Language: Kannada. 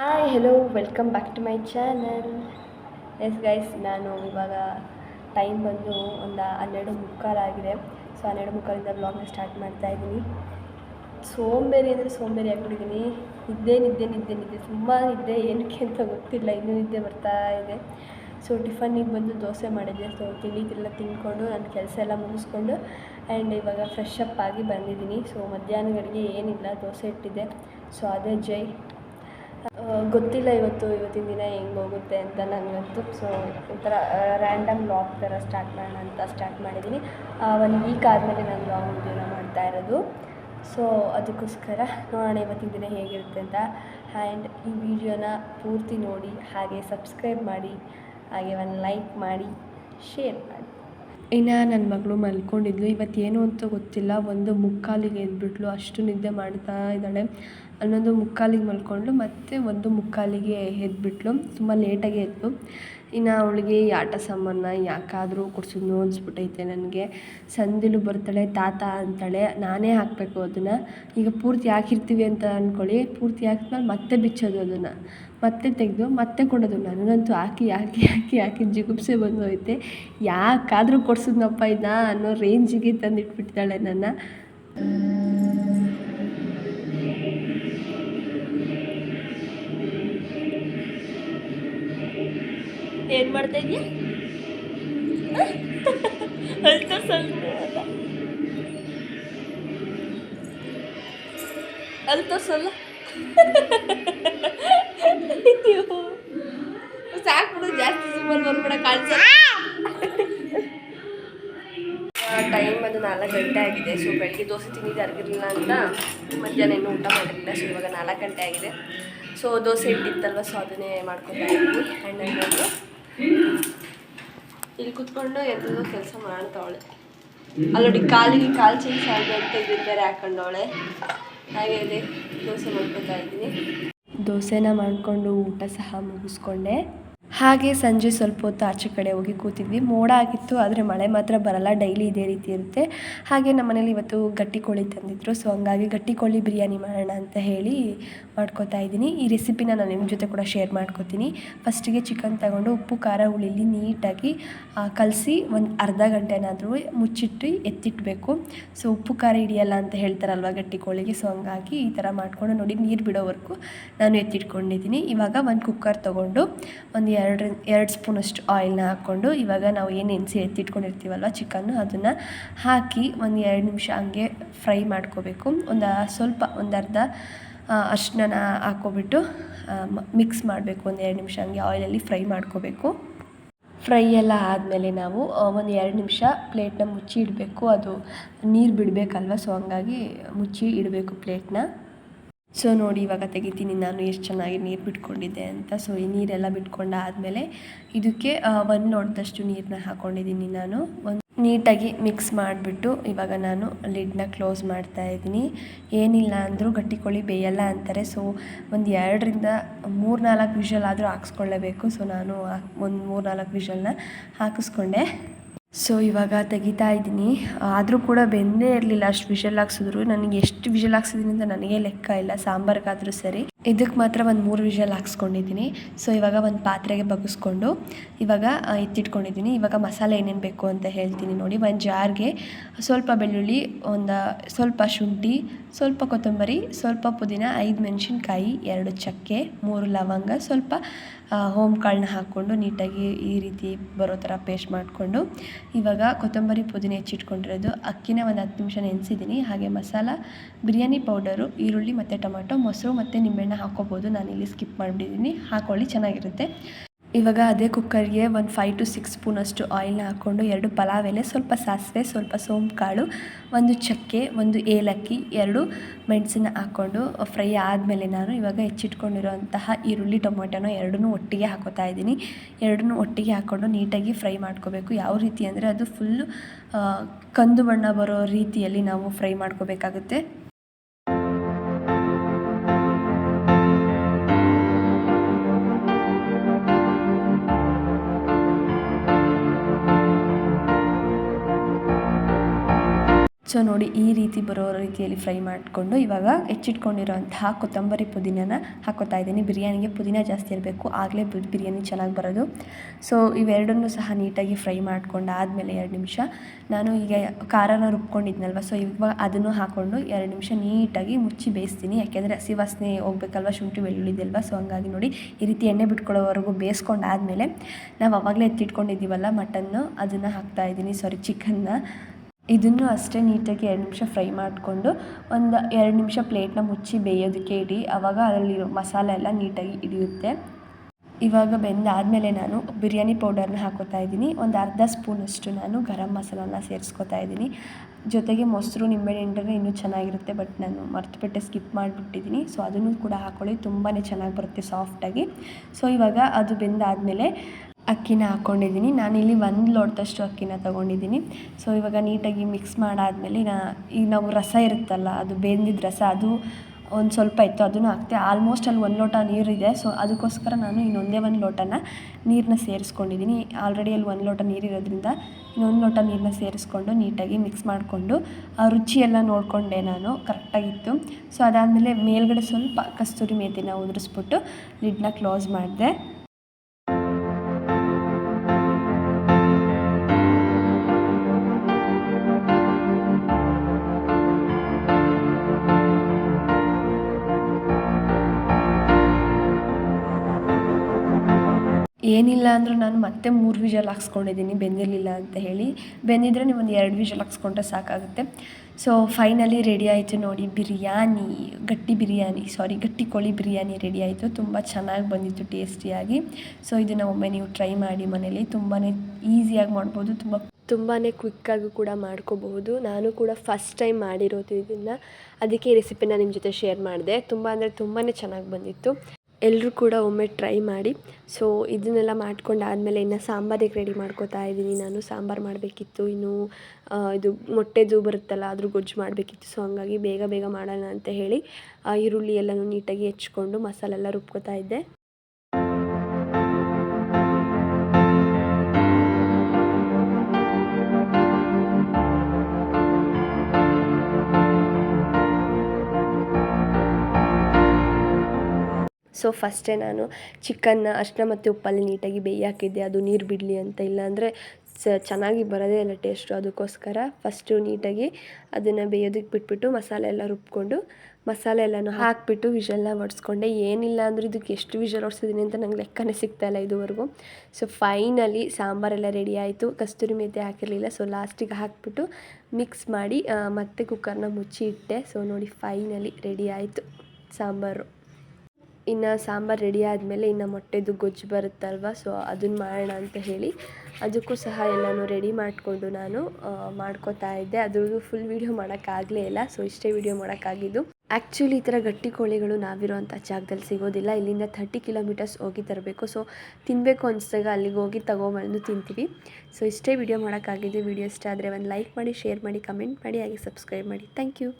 Hi hello welcome back to my channel yes guys ನಾನು ಇವಾಗ ಟೈಮ್ ಬಂದು ಒಂದು ಹನ್ನೆರಡು ಮುಕ್ಕಾಲಾಗಿದೆ ಸೊ ಹನ್ನೆರಡು ಮುಕ್ಕಾಲಿಂದ ಬ್ಲಾಗ್ನ ಸ್ಟಾರ್ಟ್ ಮಾಡ್ತಾ ಇದ್ದೀನಿ. ಸೋಂಬೇರಿ ಅಂದರೆ ಸೋಂಬೇರಿ ಆಗ್ಬಿಟ್ಟಿದ್ದೀನಿ ನಿದ್ದೆ ನಿದ್ದೆ ನಿದ್ದೆ ನಿದ್ದೆ. ತುಂಬ ನಿದ್ದೆ, ಏನಕ್ಕೆ ಅಂತ ಗೊತ್ತಿಲ್ಲ. ಇನ್ನೂ ನಿದ್ದೆ ಬರ್ತಾ ಇದೆ. ಸೊ ಟಿಫನ್ನಿಗೆ ಬಂದು ದೋಸೆ ಮಾಡಿದ್ದೆ. ಸೊ ತಿಂಡಿಗೆಲ್ಲ ತಿಂದ್ಕೊಂಡು ನನ್ನ ಕೆಲಸ ಎಲ್ಲ ಮುಗಿಸ್ಕೊಂಡು ಆ್ಯಂಡ್ ಇವಾಗ ಫ್ರೆಶ್ ಅಪ್ ಆಗಿ ಬಂದಿದ್ದೀನಿ. ಸೊ ಮಧ್ಯಾಹ್ನಗಳಿಗೆ ಏನಿಲ್ಲ, ದೋಸೆ ಇಟ್ಟಿದ್ದೆ. ಸೊ ಅದೇ ಜೈ. ಗೊತ್ತಿಲ್ಲ ಇವತ್ತು, ಇವತ್ತಿನ ದಿನ ಹೆಂಗೆ ಹೋಗುತ್ತೆ ಅಂತ ಇವತ್ತು. ಸೊ ಒಂಥರ ರ್ಯಾಂಡಮ್ ಲಾಗ್ ಥರ ಸ್ಟಾರ್ಟ್ ಮಾಡೋಣ ಅಂತ ಸ್ಟಾರ್ಟ್ ಮಾಡಿದ್ದೀನಿ ಒಂದು ವೀಕ್ ಆದಮೇಲೆ ನಾನು ಲಾಗ್ ವಿಡಿಯೋನ ಮಾಡ್ತಾ ಇರೋದು. ಸೊ ಅದಕ್ಕೋಸ್ಕರ ನೋಡೋಣ ಇವತ್ತಿನ ದಿನ ಹೇಗಿರುತ್ತೆ ಅಂತ. ಆ್ಯಂಡ್ ಈ ವಿಡಿಯೋನ ಪೂರ್ತಿ ನೋಡಿ, ಹಾಗೆ ಸಬ್ಸ್ಕ್ರೈಬ್ ಮಾಡಿ, ಹಾಗೆ ಒಂದು ಲೈಕ್ ಮಾಡಿ ಶೇರ್ ಮಾಡಿ. ಇನ್ನು ನನ್ನ ಮಗಳು ಮಲ್ಕೊಂಡಿದ್ಲು. ಇವತ್ತೇನು ಅಂತ ಗೊತ್ತಿಲ್ಲ. ಒಂದು ಮುಕ್ಕಾಲಿಗೆ ಎದ್ಬಿಟ್ಲು. ಅಷ್ಟು ನಿದ್ದೆ ಮಾಡ್ತಾ ಇದ್ದಾಳೆ. ಹನ್ನೊಂದು ಮುಕ್ಕಾಲಿಗೆ ಮಲ್ಕೊಂಡು ಮತ್ತು ಒಂದು ಮುಕ್ಕಾಲಿಗೆ ಎದ್ಬಿಟ್ಲು. ತುಂಬ ಲೇಟಾಗಿ ಎದ್ದು. ಇನ್ನು ಅವಳಿಗೆ ಆಟ ಸಾಮಾನ ಯಾಕಾದರೂ ಕೊಡ್ಸಿದ್ನು ಅನಿಸ್ಬಿಟ್ಟೈತೆ ನನಗೆ. ಸಂದಿಲು ಬರ್ತಾಳೆ, ತಾತ ಅಂತಾಳೆ. ನಾನೇ ಹಾಕಬೇಕು ಅದನ್ನು. ಈಗ ಪೂರ್ತಿ ಹಾಕಿರ್ತೀವಿ ಅಂತ ಅಂದ್ಕೊಳ್ಳಿ ಪೂರ್ತಿ ಹಾಕಿದ್ಮೇಲೆ ಮತ್ತೆ ಬಿಚ್ಚೋದು ಅದನ್ನು. ಮತ್ತೆ ತೆಗೆದು, ಮತ್ತೆ ಕೊಡೋದು. ನನಗಂತೂ ಹಾಕಿ ಹಾಕಿ ಹಾಕಿ ಹಾಕಿ ಜಿಗುಪ್ಸೆ ಬಂದು ಹೋಯ್ತೆ ಯಾಕಾದರೂ ಕೊಡ್ಸಿದ್ನಪ್ಪ ಇದನ್ನ ಅನ್ನೋ ರೇಂಜಿಗೆ ತಂದಿಟ್ಬಿಟ್ಟಿದ್ದಾಳೆ ನನ್ನ. ಏನು ಮಾಡ್ತಾ ಇದೀಯ? ಅಳ್ತಾ ಸ್ವಲ್ಪ. ಅಳ್ತಾ ಸಲ್ಲ ಸಾಕು ಜಾಸ್ತಿ ಸುಮ್ಮನೆ ಬರ್ಬೇಡ ಕಾಣಿಸ. ಟೈಮ್ ಅದು ನಾಲ್ಕು ಗಂಟೆ ಆಗಿದೆ, ಸೊ ಬೆಳಗ್ಗೆ ದೋಸೆ ತಿಂದಿದ್ದು, ಅರ್ಗಿರಲಿಲ್ಲ ಅಂತ. ಮಧ್ಯಾಹ್ನ ಇನ್ನೂ ಊಟ ಮಾಡಿರಲಿಲ್ಲ ಸೊ ಇವಾಗ ನಾಲ್ಕು ಗಂಟೆ ಆಗಿದೆ. ಸೊ ದೋಸೆ ಇಟ್ಟಿತ್ತಲ್ವ ಸೊ ಅದನ್ನೇ ಮಾಡ್ಕೊತಾ ಇದ್ದೀನಿ ಆ್ಯಂಡ್ ಇಲ್ಲಿ ಕುತ್ಕೊಂಡು ಎದ್ದು ಕೆಲಸ ಮಾಡ್ತಾವಳೆ ಅಲ್ಲೋಡಿ ಕಾಲಿಗೆ ಕಾಲು ಚೇಂಜ್ ಅಂತ ಬೇರೆ ಹಾಕೊಂಡವಳೆ ಹಾಗೆ ದೋಸೆ ಮಾಡ್ಕೊತಾ ಇದ್ದೀನಿ. ದೋಸೆನ ಮಾಡಿಕೊಂಡು ಊಟ ಸಹ ಮುಗಿಸ್ಕೊಂಡೆ. ಹಾಗೆ ಸಂಜೆ ಸ್ವಲ್ಪ ಹೊತ್ತು ಆಚೆ ಕಡೆ ಹೋಗಿ ಕೂತಿದ್ವಿ. ಮೋಡ ಆಗಿತ್ತು, ಆದರೆ ಮಳೆ ಮಾತ್ರ ಬರಲ್ಲ. ಡೈಲಿ ಇದೇ ರೀತಿ ಇರುತ್ತೆ. ಹಾಗೆ ನಮ್ಮ ಮನೇಲಿ ಇವತ್ತು ಗಟ್ಟಿ ಕೋಳಿ ತಂದಿದ್ರು. ಸೊ ಹಂಗಾಗಿ ಗಟ್ಟಿ ಕೋಳಿ ಬಿರಿಯಾನಿ ಮಾಡೋಣ ಅಂತ ಹೇಳಿ ಮಾಡ್ಕೋತಾ ಇದ್ದೀನಿ. ಈ ರೆಸಿಪಿನ ನಾನು ನಿಮ್ಮ ಜೊತೆ ಕೂಡ ಶೇರ್ ಮಾಡ್ಕೋತೀನಿ. ಫಸ್ಟಿಗೆ ಚಿಕನ್ ತಗೊಂಡು ಉಪ್ಪು, ಖಾರ, ಹುಳಿಲಿ ನೀಟಾಗಿ ಕಲಸಿ ಒಂದು ಅರ್ಧ ಗಂಟೆನಾದರೂ ಮುಚ್ಚಿಟ್ಟು ಎತ್ತಿಡಬೇಕು ಸೊ ಉಪ್ಪು, ಖಾರ ಹಿಡಿಯಲ್ಲ ಅಂತ ಹೇಳ್ತಾರಲ್ವ ಗಟ್ಟಿ ಕೋಳಿಗೆ. ಸೊ ಹಂಗಾಗಿ ಈ ಥರ ಮಾಡಿಕೊಂಡು ನೋಡಿ ನೀರು ಬಿಡೋವರೆಗೂ ನಾನು ಎತ್ತಿಟ್ಕೊಂಡಿದ್ದೀನಿ. ಇವಾಗ ಒಂದು ಕುಕ್ಕರ್ ತೊಗೊಂಡು ಒಂದು ಎರಡು ಎರಡು ಸ್ಪೂನಷ್ಟು ಆಯಿಲ್ನ ಹಾಕ್ಕೊಂಡು ಇವಾಗ ನಾವು ಏನು ನೆನೆಸಿ ಎತ್ತಿಟ್ಕೊಂಡಿರ್ತೀವಲ್ವ ಚಿಕನ್ನು, ಅದನ್ನು ಹಾಕಿ ಒಂದು ಎರಡು ನಿಮಿಷ ಹಂಗೆ ಫ್ರೈ ಮಾಡ್ಕೋಬೇಕು. ಒಂದು ಸ್ವಲ್ಪ, ಒಂದು ಅರ್ಧ ಅರ್ಶಿನ ಹಾಕ್ಕೊಬಿಟ್ಟು ಮಿಕ್ಸ್ ಮಾಡಬೇಕು. ಒಂದು ಎರಡು ನಿಮಿಷ ಹಂಗೆ ಆಯಿಲಲ್ಲಿ ಫ್ರೈ ಮಾಡ್ಕೋಬೇಕು. ಫ್ರೈ ಎಲ್ಲ ಆದಮೇಲೆ ನಾವು ಒಂದು ಎರಡು ನಿಮಿಷ ಪ್ಲೇಟ್ನ ಮುಚ್ಚಿ ಇಡಬೇಕು. ಅದು ನೀರು ಬಿಡಬೇಕಲ್ವ, ಸೊ ಹಂಗಾಗಿ ಮುಚ್ಚಿ ಇಡಬೇಕು ಪ್ಲೇಟ್ನ. ಸೊ ನೋಡಿ, ಇವಾಗ ತೆಗಿತೀನಿ. ನಾನು ಎಷ್ಟು ಚೆನ್ನಾಗಿ ನೀರು ಬಿಟ್ಕೊಂಡಿದ್ದೆ ಅಂತ. ಸೊ ಈ ನೀರೆಲ್ಲ ಬಿಟ್ಕೊಂಡಾದಮೇಲೆ ಇದಕ್ಕೆ ಒಂದು ಲೋಟದಷ್ಟು ನೀರನ್ನ ಹಾಕ್ಕೊಂಡಿದ್ದೀನಿ ನಾನು. ಒಂದು ನೀಟಾಗಿ ಮಿಕ್ಸ್ ಮಾಡಿಬಿಟ್ಟು ಇವಾಗ ನಾನು ಲಿಡ್ನ ಕ್ಲೋಸ್ ಮಾಡ್ತಾ ಇದ್ದೀನಿ. ಏನಿಲ್ಲ ಅಂದರೂ ಗಟ್ಟಿ ಕೋಳಿ ಬೇಯಲ್ಲ ಅಂತಾರೆ. ಸೊ ಒಂದು ಎರಡರಿಂದ ಮೂರು ನಾಲ್ಕು ವಿಷಲ್ ಆದರೂ ಹಾಕ್ಸ್ಕೊಳ್ಳೇಬೇಕು. ಸೊ ನಾನು ಒಂದು ಮೂರು ನಾಲ್ಕು ವಿಷಲ್ನ ಹಾಕಿಸ್ಕೊಂಡೆ. ಸೊ ಇವಾಗ ತೆಗಿತಾ ಇದ್ದೀನಿ. ಆದರೂ ಕೂಡ ಬೆಂದೇ ಇರಲಿಲ್ಲ. ಅಷ್ಟು ವಿಷಲ್ ಹಾಕ್ಸಿದ್ರು. ನನಗೆ ಎಷ್ಟು ವಿಷಲ್ ಹಾಕ್ಸಿದ್ದೀನಿ ಅಂತ ನನಗೆ ಲೆಕ್ಕ ಇಲ್ಲ. ಸಾಂಬಾರ್ಗಾದರೂ ಸರಿ. ಇದಕ್ಕೆ ಮಾತ್ರ ಒಂದು ಮೂರು ವಿಷಲ್ ಹಾಕ್ಸ್ಕೊಂಡಿದ್ದೀನಿ. ಸೊ ಇವಾಗ ಒಂದು ಪಾತ್ರೆಗೆ ಬಗ್ಗಿಸ್ಕೊಂಡು ಇವಾಗ ಎತ್ತಿಟ್ಕೊಂಡಿದ್ದೀನಿ. ಇವಾಗ ಮಸಾಲೆ ಏನೇನು ಬೇಕು ಅಂತ ಹೇಳ್ತೀನಿ ನೋಡಿ, ಒಂದು ಜಾರ್ಗೆ ಸ್ವಲ್ಪ ಬೆಳ್ಳುಳ್ಳಿ, ಒಂದು ಸ್ವಲ್ಪ ಶುಂಠಿ, ಸ್ವಲ್ಪ ಕೊತ್ತಂಬರಿ, ಸ್ವಲ್ಪ ಪುದೀನ, ಐದು ಮೆಣಸಿನ್ಕಾಯಿ, ಎರಡು ಚಕ್ಕೆ, ಮೂರು ಲವಂಗ, ಸ್ವಲ್ಪ ಹೋಮ್ ಕಾಳನ್ನ ಹಾಕ್ಕೊಂಡು ನೀಟಾಗಿ ಈ ರೀತಿ ಬರೋ ಥರ ಪೇಸ್ಟ್ ಮಾಡಿಕೊಂಡು ಇವಾಗ ಕೊತ್ತಂಬರಿ, ಪುದೀನ ಹೆಚ್ಚಿಟ್ಕೊಂಡಿರೋದು. ಅಕ್ಕಿನ ಒಂದು ಹತ್ತು ನಿಮಿಷ ನೆನೆಸಿದ್ದೀನಿ. ಹಾಗೆ ಮಸಾಲ, ಬಿರಿಯಾನಿ ಪೌಡರು, ಈರುಳ್ಳಿ ಮತ್ತು ಟೊಮೆಟೊ, ಮೊಸರು ಮತ್ತು ನಿಂಬೆಹಣ್ಣು ಹಾಕ್ಕೋಬೋದು. ಇಲ್ಲಿ ಸ್ಕಿಪ್ ಮಾಡಿಬಿಟ್ಟಿದ್ದೀನಿ ಹಾಕ್ಕೊಳ್ಳಿ ಚೆನ್ನಾಗಿರುತ್ತೆ. ಇವಾಗ ಅದೇ ಕುಕ್ಕರ್ಗೆ ಒಂದು ಫೈವ್ ಟು ಸಿಕ್ಸ್ ಸ್ಪೂನಷ್ಟು ಆಯಿಲ್ನ ಹಾಕ್ಕೊಂಡು ಎರಡು ಪಲಾವ್ ಎಲೆ, ಸ್ವಲ್ಪ ಸಾಸಿವೆ, ಸ್ವಲ್ಪ ಸೋಂಪು ಕಾಳು ಒಂದು ಚಕ್ಕೆ, ಒಂದು ಏಲಕ್ಕಿ, ಎರಡು ಮೆಣಸನ್ನ ಹಾಕ್ಕೊಂಡು ಫ್ರೈ ಆದಮೇಲೆ ನಾನು ಇವಾಗ ಹೆಚ್ಚಿಟ್ಕೊಂಡಿರೋಂತಹ ಈರುಳ್ಳಿ, ಟೊಮೊಟೊನ ಎರಡನ್ನೂ ಒಟ್ಟಿಗೆ ಹಾಕೋತಾ ಇದ್ದೀನಿ. ಎರಡನ್ನೂ ಒಟ್ಟಿಗೆ ಹಾಕ್ಕೊಂಡು ನೀಟಾಗಿ ಫ್ರೈ ಮಾಡ್ಕೋಬೇಕು. ಯಾವ ರೀತಿ ಅಂದರೆ ಅದು ಫುಲ್ಲು ಕಂದು ಬಣ್ಣ ಬರೋ ರೀತಿಯಲ್ಲಿ ನಾವು ಫ್ರೈ ಮಾಡ್ಕೋಬೇಕಾಗುತ್ತೆ. ಸೊ ನೋಡಿ ಈ ರೀತಿ ಬರೋ ರೀತಿಯಲ್ಲಿ ಫ್ರೈ ಮಾಡಿಕೊಂಡು ಇವಾಗ ಹೆಚ್ಚಿಟ್ಕೊಂಡಿರೋಂತಹ ಕೊತ್ತಂಬರಿ ಪುದೀನನ ಹಾಕೋತಾ ಇದ್ದೀನಿ. ಬಿರಿಯಾನಿಗೆ ಪುದೀನ ಜಾಸ್ತಿ ಇರಬೇಕು. ಆಗಲೇ ಬಿರಿಯಾನಿ ಚೆನ್ನಾಗಿ ಬರೋದು. ಸೊ ಇವೆರಡನ್ನೂ ಸಹ ನೀಟಾಗಿ ಫ್ರೈ ಮಾಡ್ಕೊಂಡು ಆದಮೇಲೆ ಎರಡು ನಿಮಿಷ. ನಾನು ಈಗ ಖಾರನ ರುಬ್ಕೊಂಡಿದ್ನಲ್ವ, ಸೊ ಇವಾಗ ಅದನ್ನು ಹಾಕ್ಕೊಂಡು ಎರಡು ನಿಮಿಷ ನೀಟಾಗಿ ಮುಚ್ಚಿ ಬೇಯಿಸ್ತೀನಿ. ಯಾಕೆಂದರೆ ಹಸಿ ವಾಸನೆ ಹೋಗ್ಬೇಕಲ್ವ, ಶುಂಠಿ ಬೆಳ್ಳುಳ್ಳಿದೆಲ್ವ ಸೊ ಹಂಗಾಗಿ ನೋಡಿ ಈ ರೀತಿ ಎಣ್ಣೆ ಬಿಟ್ಕೊಳ್ಳೋವರೆಗೂ ಬೇಯಿಸ್ಕೊಂಡು ಆದಮೇಲೆ ನಾವು ಅವಾಗಲೇ ಎತ್ತಿಟ್ಕೊಂಡಿದ್ದೀವಲ್ಲ ಮಟನ್ನು, ಅದನ್ನು ಹಾಕ್ತಾಯಿದ್ದೀನಿ ಸಾರಿ ಚಿಕನ್ನ ಇದನ್ನು ಅಷ್ಟೇ ನೀಟಾಗಿ ಎರಡು ನಿಮಿಷ ಫ್ರೈ ಮಾಡಿಕೊಂಡು ಒಂದು ಎರಡು ನಿಮಿಷ ಪ್ಲೇಟ್ನ ಮುಚ್ಚಿ ಬೇಯೋದಕ್ಕೆ ಇಡಿ. ಆವಾಗ ಅದರಲ್ಲಿರೋ ಮಸಾಲೆ ಎಲ್ಲ ನೀಟಾಗಿ ಹಿಡಿಯುತ್ತೆ. ಇವಾಗ ಬೆಂದಾದಮೇಲೆ ನಾನು ಬಿರಿಯಾನಿ ಪೌಡರ್ನ ಹಾಕೋತಾ ಇದ್ದೀನಿ. ಒಂದು ಅರ್ಧ ಸ್ಪೂನಷ್ಟು ನಾನು ಗರಂ ಮಸಾಲಾನ ಸೇರಿಸ್ಕೊತಾ ಇದ್ದೀನಿ. ಜೊತೆಗೆ ಮೊಸರು ನಿಂಬೆಹಣ್ಣು ಇನ್ನೂ ಚೆನ್ನಾಗಿರುತ್ತೆ, ಬಟ್ ನಾನು ಮರ್ತುಬಿಟ್ಟೆ ಸ್ಕಿಪ್ ಮಾಡಿಬಿಟ್ಟಿದ್ದೀನಿ. ಸೊ ಅದನ್ನು ಕೂಡ ಹಾಕ್ಕೊಳ್ಳಿ ತುಂಬಾ ಚೆನ್ನಾಗಿ ಬರುತ್ತೆ ಸಾಫ್ಟಾಗಿ. ಸೊ ಇವಾಗ ಅದು ಬೆಂದಾದಮೇಲೆ ಅಕ್ಕಿನ ಹಾಕ್ಕೊಂಡಿದ್ದೀನಿ. ನಾನಿಲ್ಲಿ ಒಂದು ಲೋಟದಷ್ಟು ಅಕ್ಕಿನ ತಗೊಂಡಿದ್ದೀನಿ. ಸೊ ಇವಾಗ ನೀಟಾಗಿ ಮಿಕ್ಸ್ ಮಾಡಾದಮೇಲೆ ನಾ ಈಗ ನಾವು ರಸ ಇರುತ್ತಲ್ಲ, ಅದು ಬೆಂದಿದ್ದ ರಸ, ಅದು ಒಂದು ಸ್ವಲ್ಪ ಇತ್ತು, ಅದನ್ನು ಹಾಕ್ತೆ. ಆಲ್ಮೋಸ್ಟ್ ಅಲ್ಲಿ ಒಂದು ಲೋಟ ನೀರಿದೆ. ಸೊ ಅದಕ್ಕೋಸ್ಕರ ನಾನು ಇನ್ನೊಂದೇ ಒಂದು ಲೋಟನ ನೀರನ್ನ ಸೇರಿಸ್ಕೊಂಡಿದ್ದೀನಿ. ಆಲ್ರೆಡಿ ಅಲ್ಲಿ ಒಂದು ಲೋಟ ನೀರಿರೋದ್ರಿಂದ ಇನ್ನೊಂದು ಲೋಟ ನೀರನ್ನ ಸೇರಿಸ್ಕೊಂಡು ನೀಟಾಗಿ ಮಿಕ್ಸ್ ಮಾಡಿಕೊಂಡು, ಆ ರುಚಿಯೆಲ್ಲ ನೋಡಿಕೊಂಡೆ ನಾನು. ಕರೆಕ್ಟಾಗಿತ್ತು ಸೊ ಅದಾದಮೇಲೆ ಮೇಲ್ಗಡೆ ಸ್ವಲ್ಪ ಕಸ್ತೂರಿ ಮೇಥಿನ ಉದುರಿಸ್ಬಿಟ್ಟು ಲಿಡ್ನ ಕ್ಲೋಸ್ ಮಾಡಿದೆ. ಏನಿಲ್ಲ ಅಂದರೂ ನಾನು ಮತ್ತೆ ಮೂರು ವಿಷಲ್ ಹಾಕ್ಸ್ಕೊಂಡಿದ್ದೀನಿ, ಬೆಂದಿರಲಿಲ್ಲ ಅಂತ ಹೇಳಿ. ಬೆಂದಿದ್ರೆ ನೀವು ಒಂದು ಎರಡು ವಿಷಲ್ ಹಾಕ್ಸ್ಕೊಂಡ್ರೆ ಸಾಕಾಗುತ್ತೆ. ಸೊ ಫೈನಲಿ ರೆಡಿ ಆಯಿತು ನೋಡಿ, ಬಿರಿಯಾನಿ, ಗಟ್ಟಿ ಬಿರಿಯಾನಿ ಸಾರಿ ಗಟ್ಟಿ ಕೋಳಿ ಬಿರಿಯಾನಿ ರೆಡಿ ಆಯಿತು. ತುಂಬ ಚೆನ್ನಾಗಿ ಬಂದಿತ್ತು ಟೇಸ್ಟಿಯಾಗಿ ಸೊ ಇದನ್ನು ಒಮ್ಮೆ ನೀವು ಟ್ರೈ ಮಾಡಿ ಮನೇಲಿ ತುಂಬಾ ಈಸಿಯಾಗಿ ಮಾಡ್ಬೋದು. ತುಂಬ ತುಂಬಾ ಕ್ವಿಕ್ಕಾಗಿ ಕೂಡ ಮಾಡ್ಕೋಬಹುದು. ನಾನು ಕೂಡ ಫಸ್ಟ್ ಟೈಮ್ ಮಾಡಿರೋದು ಇದನ್ನು ಅದಕ್ಕೆ ರೆಸಿಪಿನ ನಿಮ್ಮ ಜೊತೆ ಶೇರ್ ಮಾಡಿದೆ. ತುಂಬ ಅಂದರೆ ತುಂಬಾ ಚೆನ್ನಾಗಿ ಬಂದಿತ್ತು. ಎಲ್ಲರೂ ಕೂಡ ಒಮ್ಮೆ ಟ್ರೈ ಮಾಡಿ. ಸೊ ಇದನ್ನೆಲ್ಲ ಮಾಡ್ಕೊಂಡಾದಮೇಲೆ ಇನ್ನು ಸಾಂಬಾರಿಗೆ ರೆಡಿ ಮಾಡ್ಕೋತಾ ಇದ್ದೀನಿ ನಾನು ಸಾಂಬಾರು ಮಾಡಬೇಕಿತ್ತು. ಇನ್ನು ಇದು ಮೊಟ್ಟೆದು ಬರುತ್ತಲ್ಲ, ಅದ್ರ ಗೊಜ್ಜು ಮಾಡಬೇಕಿತ್ತು. ಸೊ ಹಂಗಾಗಿ ಬೇಗ ಬೇಗ ಮಾಡೋಣ ಅಂತ ಹೇಳಿ ಈರುಳ್ಳಿ ಎಲ್ಲನೂ ನೀಟಾಗಿ ಹೆಚ್ಕೊಂಡು ಮಸಾಲೆ ಎಲ್ಲ ರುಬ್ಕೋತಾ ಇದ್ದೆ. ಸೊ ಫಸ್ಟೇ ನಾನು ಚಿಕನ್ನ ಅರಿಶಿನ ಮತ್ತು ಉಪ್ಪಲ್ಲಿ ನೀಟಾಗಿ ಬೇಯಾಕಿದ್ದೆ ಅದು ನೀರು ಬಿಡಲಿ ಅಂತ ಇಲ್ಲಾಂದರೆ ಸ ಚೆನ್ನಾಗಿ ಬರೋದೇ ಇಲ್ಲ ಟೇಸ್ಟು ಅದಕ್ಕೋಸ್ಕರ. ಫಸ್ಟು ನೀಟಾಗಿ ಅದನ್ನು ಬೇಯೋದಕ್ಕೆ ಬಿಟ್ಬಿಟ್ಟು ಮಸಾಲೆ ಎಲ್ಲ ರುಬ್ಕೊಂಡು ಮಸಾಲೆ ಎಲ್ಲನೂ ಹಾಕಿಬಿಟ್ಟು ವಿಷಲ್ನ ಹೊಡ್ಸ್ಕೊಂಡೆ ಏನಿಲ್ಲ ಅಂದರೂ ಇದಕ್ಕೆ ಎಷ್ಟು ವಿಷಲ್ ಹೊಡ್ಸಿದ್ದೀನಿ ಅಂತ ನಂಗೆ ಲೆಕ್ಕನೇ ಸಿಗ್ತಾಯಿಲ್ಲ ಇದುವರೆಗೂ. ಸೊ ಫೈನಲಿ ಸಾಂಬಾರೆಲ್ಲ ರೆಡಿ ಆಯಿತು. ಕಸ್ತೂರಿ ಮೆಂತೆ ಹಾಕಿರಲಿಲ್ಲ. ಸೊ ಲಾಸ್ಟಿಗೆ ಹಾಕಿಬಿಟ್ಟು ಮಿಕ್ಸ್ ಮಾಡಿ ಮತ್ತೆ ಕುಕ್ಕರ್ನ ಮುಚ್ಚಿ ಇಟ್ಟೆ ಸೊ ನೋಡಿ ಫೈನಲಿ ರೆಡಿ ಆಯಿತು ಸಾಂಬಾರು. ಇನ್ನು ಸಾಂಬಾರು ರೆಡಿ ಆದಮೇಲೆ ಇನ್ನು ಮೊಟ್ಟೆದು ಗೊಜ್ಜು ಬರುತ್ತಲ್ವ ಸೊ ಅದನ್ನು ಮಾಡೋಣ ಅಂತ ಹೇಳಿ ಅದಕ್ಕೂ ಸಹ ಎಲ್ಲನೂ ರೆಡಿ ಮಾಡಿಕೊಂಡು ನಾನು ಮಾಡ್ಕೋತಾ ಇದ್ದೆ. ಅದ್ರದ್ದು ಫುಲ್ ವೀಡಿಯೋ ಮಾಡೋಕ್ಕಾಗಲೇ ಇಲ್ಲ ಸೊ ಇಷ್ಟೇ ವೀಡಿಯೋ ಮಾಡೋಕ್ಕಾಗಿದ್ದು ಆ್ಯಕ್ಚುಲಿ ಈ ಥರ ಗಟ್ಟಿ ಕೋಳಿಗಳು ನಾವಿರೋಂಥ ಜಾಗದಲ್ಲಿ ಸಿಗೋದಿಲ್ಲ. ಇಲ್ಲಿಂದ ಥರ್ಟಿ ಕಿಲೋಮೀಟರ್ಸ್ ಹೋಗಿ ತರಬೇಕು ಸೊ ತಿನ್ನಬೇಕು ಅನಿಸಿದಾಗ ಅಲ್ಲಿಗೆ ಹೋಗಿ ತಗೊಬಂದು ತಿಂತೀವಿ. ಸೊ ಇಷ್ಟೇ ವೀಡಿಯೋ ಮಾಡೋಕ್ಕಾಗಿದ್ದು ವೀಡಿಯೋ ಇಷ್ಟ ಆದರೆ ಒಂದು ಲೈಕ್ ಮಾಡಿ ಶೇರ್ ಮಾಡಿ ಕಮೆಂಟ್ ಮಾಡಿ, ಹಾಗೆ ಸಬ್ಸ್ಕ್ರೈಬ್ ಮಾಡಿ. Thank you